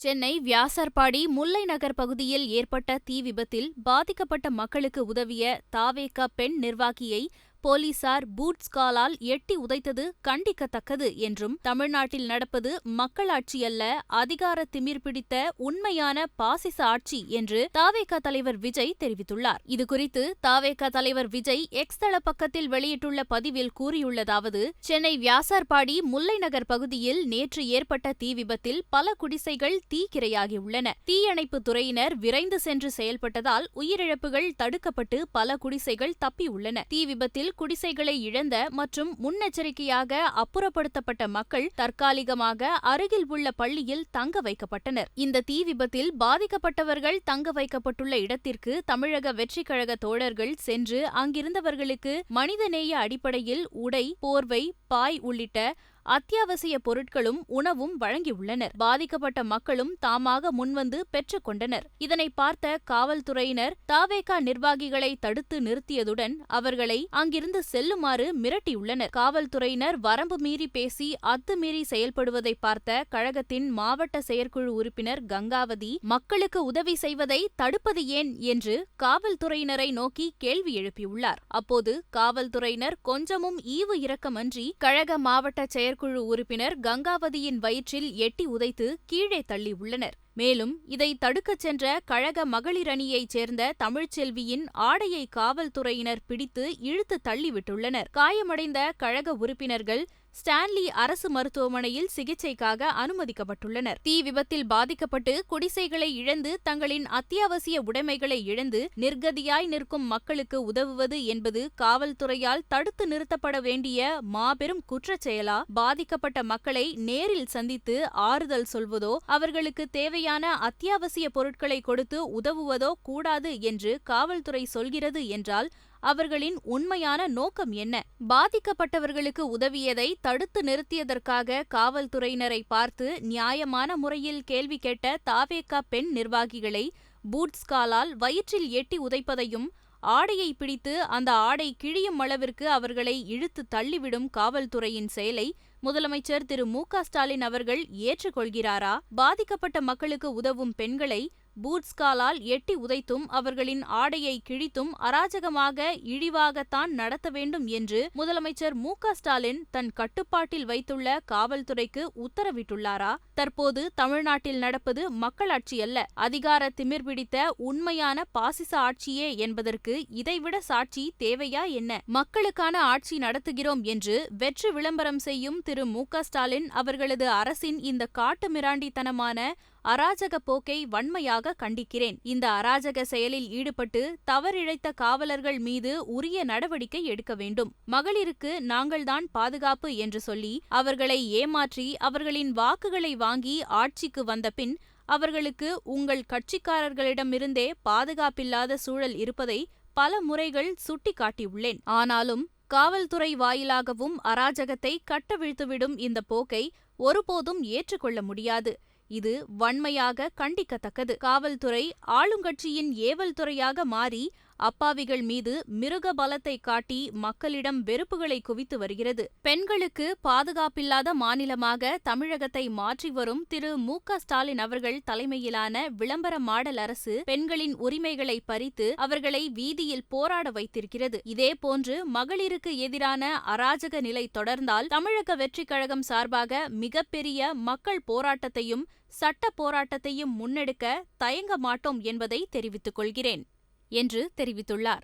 சென்னை வியாசர்பாடி முல்லை நகர் பகுதியில் ஏற்பட்ட தீ விபத்தில் பாதிக்கப்பட்ட மக்களுக்கு உதவிய தாவேகா பெண் நிர்வாகியை போலீசார் பூட்ஸ் காலால் எட்டி உதைத்தது கண்டிக்கத்தக்கது என்றும் தமிழ்நாட்டில் நடப்பது மக்களாட்சி அல்ல அதிகார திமிர் பிடித்த உண்மையான பாசிச ஆட்சி என்று தாவேகா தலைவர் விஜய் தெரிவித்துள்ளார். இதுகுறித்து தாவேகா தலைவர் விஜய் எக்ஸ் தள பக்கத்தில் வெளியிட்டுள்ள பதிவில் கூறியுள்ளதாவது சென்னை வியாசார்பாடி முல்லை நகர் பகுதியில் நேற்று ஏற்பட்ட தீ விபத்தில் பல குடிசைகள் தீக்கிரையாகியுள்ளன தீயணைப்பு துறையினர் விரைந்து சென்று செயல்பட்டதால் உயிரிழப்புகள் தடுக்கப்பட்டு பல குடிசைகள் தப்பியுள்ளன. தீ விபத்தில் குடிசைகளை இழந்த மற்றும் முன்னெச்சரிக்கையாக அப்புறப்படுத்தப்பட்ட மக்கள் தற்காலிகமாக அருகில் உள்ள பள்ளியில் தங்க வைக்கப்பட்டனர். இந்த தீ விபத்தில் பாதிக்கப்பட்டவர்கள் தங்க வைக்கப்பட்டுள்ள இடத்திற்கு தமிழக வெற்றிக் கழக தோழர்கள் சென்று அங்கிருந்தவர்களுக்கு மனிதநேய அடிப்படையில் உடை போர்வை பாய் உள்ளிட்ட அத்தியாவசிய பொருட்களும் உணவும் வழங்கியுள்ளனர். பாதிக்கப்பட்ட மக்களும் தாமாக முன்வந்து பெற்றுக் கொண்டனர். இதனை பார்த்த காவல்துறையினர் தாவேகா நிர்வாகிகளை தடுத்து நிறுத்தியதுடன் அவர்களை அங்கிருந்து செல்லுமாறு மிரட்டியுள்ளனர். காவல்துறையினர் வரம்பு மீறி பேசி அத்துமீறி செயல்படுவதை பார்த்த கழகத்தின் மாவட்ட செயற்குழு உறுப்பினர் கங்காவதி மக்களுக்கு உதவி செய்வதை தடுப்பது ஏன் என்று காவல்துறையினரை நோக்கி கேள்வி எழுப்பியுள்ளார். அப்போது காவல்துறையினர் கொஞ்சமும் ஈவு இரக்கமன்றி கழக மாவட்ட செயற் செயற்குழு உறுப்பினர் கங்காவதியின் வயிற்றில் எட்டி உதைத்து கீழே தள்ளியுள்ளனர் மேலும் இதை தடுக்கச் சென்ற கழக மகளிர் அணியைச் சேர்ந்த தமிழ்ச்செல்வியின் ஆடையை காவல்துறையினர் பிடித்து இழுத்து தள்ளிவிட்டுள்ளனர். காயமடைந்த கழக உறுப்பினர்கள் ஸ்டான்லி அரசு மருத்துவமனையில் சிகிச்சைக்காக அனுமதிக்கப்பட்டுள்ளனர். தீ விபத்தில் பாதிக்கப்பட்டு குடிசைகளை இழந்து தங்களின் அத்தியாவசிய உடைமைகளை இழந்து நிர்கதியாய் நிற்கும் மக்களுக்கு உதவுவது என்பது காவல்துறையால் தடுத்து நிறுத்தப்பட வேண்டிய மாபெரும் குற்றச் செயலா பாதிக்கப்பட்ட மக்களை நேரில் சந்தித்து ஆறுதல் சொல்வதோ அவர்களுக்கு தேவையான அத்தியாவசிய பொருட்களை கொடுத்து உதவுவதோ கூடாது என்று காவல்துறை சொல்கிறது என்றால் அவர்களின் உண்மையான நோக்கம் என்ன? பாதிக்கப்பட்டவர்களுக்கு உதவியதை தடுத்து நிறுத்தியதற்காக காவல்துறையினரை பார்த்து நியாயமான முறையில் கேள்வி கேட்ட தாவேகா பெண் நிர்வாகிகளை பூட்ஸ் காலால் வயிற்றில் எட்டி உதைப்பதையும் ஆடையை பிடித்து அந்த ஆடை கிழியும் அளவிற்கு அவர்களை இழுத்து தள்ளிவிடும் காவல்துறையின் செயலை முதலமைச்சர் திரு மு க ஸ்டாலின் அவர்கள் ஏற்றுக்கொள்கிறாரா? பாதிக்கப்பட்ட மக்களுக்கு உதவும் பெண்களை பூட்ஸ்காலால் எட்டி உதைத்தும் அவர்களின் ஆடையை கிழித்தும் அராஜகமாக இழிவாகத்தான் நடத்த வேண்டும் என்று முதலமைச்சர் மு ஸ்டாலின் தன் கட்டுப்பாட்டில் வைத்துள்ள காவல்துறைக்கு உத்தரவிட்டுள்ளாரா? தற்போது தமிழ்நாட்டில் நடப்பது மக்களாட்சி அல்ல அதிகார திமிர் பிடித்த உண்மையான பாசிச ஆட்சியே என்பதற்கு இதைவிட சாட்சி தேவையா என்ன? மக்களுக்கான ஆட்சி நடத்துகிறோம் என்று வெற்று விளம்பரம் செய்யும் திரு மு ஸ்டாலின் அவர்களது அரசின் இந்த காட்டு மிராண்டித்தனமான அராஜக போக்கை வன்மையாக கண்டிக்கிறேன். இந்த அராஜக செயலில் ஈடுபட்டு தவறிழைத்த காவலர்கள் மீது உரிய நடவடிக்கை எடுக்க வேண்டும். மகளிருக்கு நாங்கள்தான் பாதுகாப்பு என்று சொல்லி அவர்களை ஏமாற்றி அவர்களின் வாக்குகளை வாங்கி ஆட்சிக்கு வந்தபின் அவர்களுக்கு உங்கள் கட்சிக்காரர்களிடமிருந்தே பாதுகாப்பில்லாத சூழல் இருப்பதை பல முறைகள் சுட்டிக்காட்டியுள்ளேன். ஆனாலும் காவல்துறை வாயிலாகவும் அராஜகத்தை கட்டவிழ்த்துவிடும் இந்த போக்கை ஒருபோதும் ஏற்றுக்கொள்ள முடியாது. இது வன்மையாக கண்டிக்கத்தக்கது. காவல்துறை ஆளுங்கட்சியின் ஏவல் துறையாக மாறி அப்பாவிகள் மீது மிருக பலத்தை காட்டி மக்களிடம் வெறுப்புகளை குவித்து வருகிறது. பெண்களுக்கு பாதுகாப்பில்லாத மாநிலமாக தமிழகத்தை மாற்றி வரும் திரு. மு. ஸ்டாலின் அவர்கள் தலைமையிலான விளம்பர மாடல் அரசு பெண்களின் உரிமைகளை பறித்து அவர்களை வீதியில் போராட வைத்திருக்கிறது. இதேபோன்று மகளிருக்கு எதிரான அராஜக நிலை தொடர்ந்தால் தமிழக வெற்றிக் கழகம் சார்பாக மிகப்பெரிய மக்கள் போராட்டத்தையும் சட்ட போராட்டத்தையும் முன்னெடுக்க தயங்க மாட்டோம் என்பதை தெரிவித்துக் கொள்கிறேன். என்று தெரிவித்துள்ளார்.